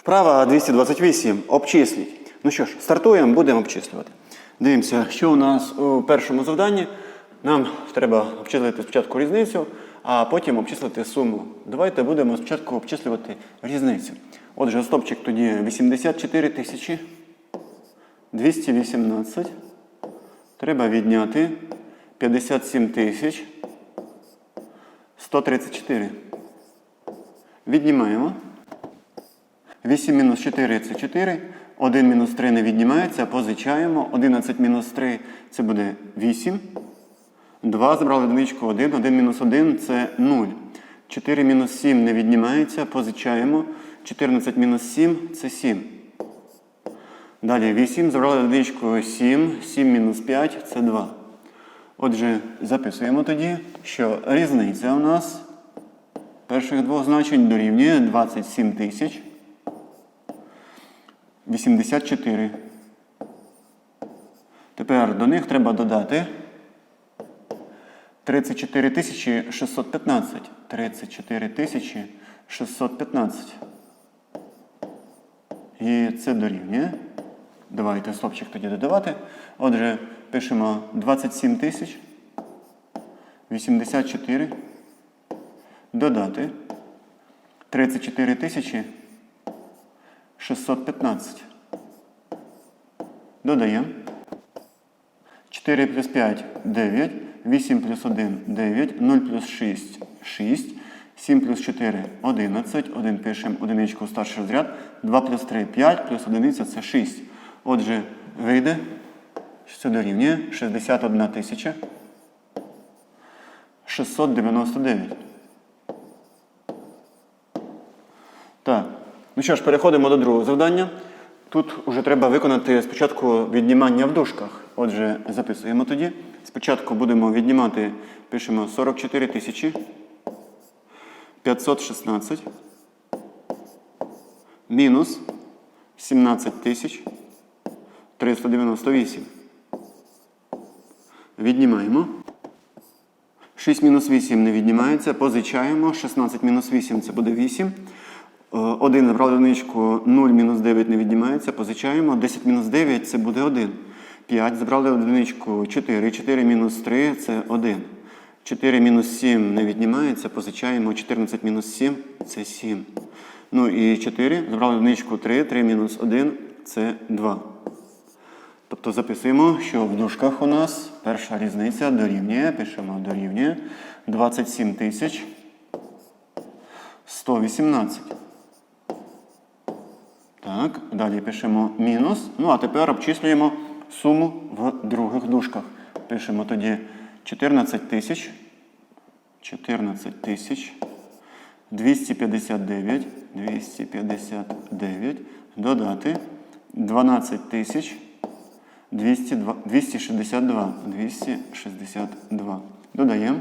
Вправа 228. Обчисліть. Ну що ж, стартуємо, будемо обчислювати. Дивимося, що у нас у першому завданні. Нам треба обчислити спочатку різницю, а потім обчислити суму. Давайте будемо спочатку обчислювати різницю. Отже, стопчик тоді 84 тисячі 218. Треба відняти 57 тисяч 134. Віднімаємо. 8 мінус 4 це 4. 1 мінус 3 не віднімається, позичаємо. 11 мінус 3 це буде 8. 2 забрали одиничку 1. 1 мінус 1 це 0. 4 мінус 7 не віднімається, позичаємо. 14 мінус 7 це 7. Далі 8 забрали одиничку 7. 7 мінус 5 це 2. Отже, записуємо тоді, що різниця у нас перших двох значень дорівнює 27 тисяч 84. Тепер до них треба додати 34 тисячі 615. 34 тисячі 615. І це дорівнює. Давайте стопчик тоді додавати. Отже, пишемо 27 тисяч 84. Додати 34 тисячі 615. Додаємо. 4 плюс 5 9. 8 плюс 1 9. 0 плюс 6 6. 7 плюс 4 11. 1 пишемо одиничку старший розряд. 2 плюс 3 5 плюс 1 це 6. Отже, вийде, що це дорівнює 61 тисяча 699. Так. Ну що ж, переходимо до другого завдання. Тут вже треба виконати спочатку віднімання в дужках. Отже, записуємо тоді. Спочатку будемо віднімати, пишемо 44 тисячі 516 мінус 17 тисяч 398. Віднімаємо. 6 мінус 8 не віднімається, позичаємо. 16 мінус 8 це буде 8. 1 набрали одиничку, 0 мінус 9 не віднімається, позичаємо. 10 мінус 9 це буде 1. 5 забрали одиничку 4. 4 мінус 3 це 1. 4 мінус 7 не віднімається, позичаємо. 14 мінус 7 це 7. Ну і 4 забрали одиничку 3. 3 мінус 1 це 2. Тобто записуємо, що в дужках у нас перша різниця дорівнює, пишемо дорівнює 27 тисяч 118. Так, далі пишемо мінус. Ну, а тепер обчислюємо суму в других дужках. Пишемо тоді 14 тисяч. 14 тисяч 259. 259. Додати 12 тисяч 262. 262. Додаємо.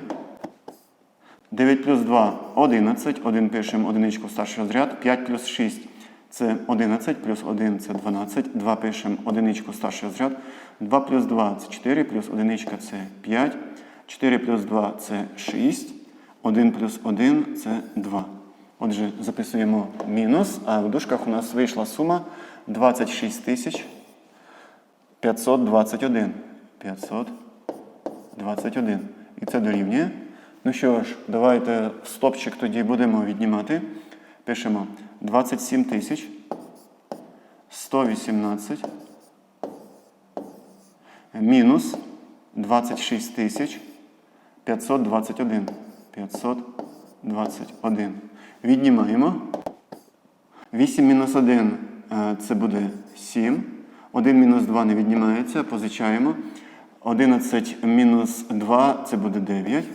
9 плюс 2 11. 1 пишемо одиничку старший розряд. 5 плюс 6 це 11, плюс 1 це 12. 2 пишемо одиничку старший розряд. 2 плюс 2 це 4, плюс одиничка це 5. 4 плюс 2 це 6. 1 плюс 1 це 2. Отже, записуємо мінус, а в дужках у нас вийшла сума 26 тисяч 521. 521. І це дорівнює. Ну що ж, давайте стопчик тоді будемо віднімати. Пишемо 27 тисяч 118 мінус 26 тисяч 521. 521. Віднімаємо. 8 мінус 1 е, це буде 7. 1 мінус 2 не віднімається, позичаємо. 11 мінус 2 це буде 9.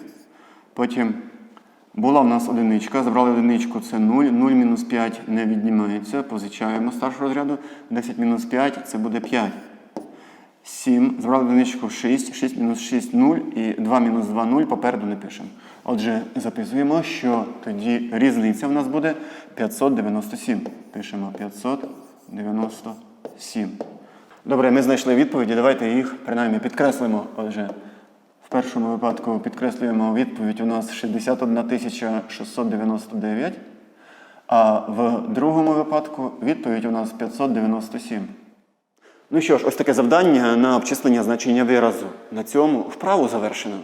Потім була в нас одиничка, забрали одиничку, це 0. 0 мінус 5 не віднімається, позичаємо старшого розряду. 10 мінус 5 це буде 5. 7. Забрали одиничку 6. 6 мінус 6 0 і 2 мінус 2 0 попереду не пишемо. Отже, записуємо, що тоді різниця в нас буде 597. Пишемо 597. Добре, ми знайшли відповіді. Давайте їх принаймні підкреслимо. Отже, першому випадку підкреслюємо відповідь у нас 61 699. А в другому випадку відповідь у нас 597. Ну що ж, ось таке завдання на обчислення значення виразу. На цьому вправу завершено.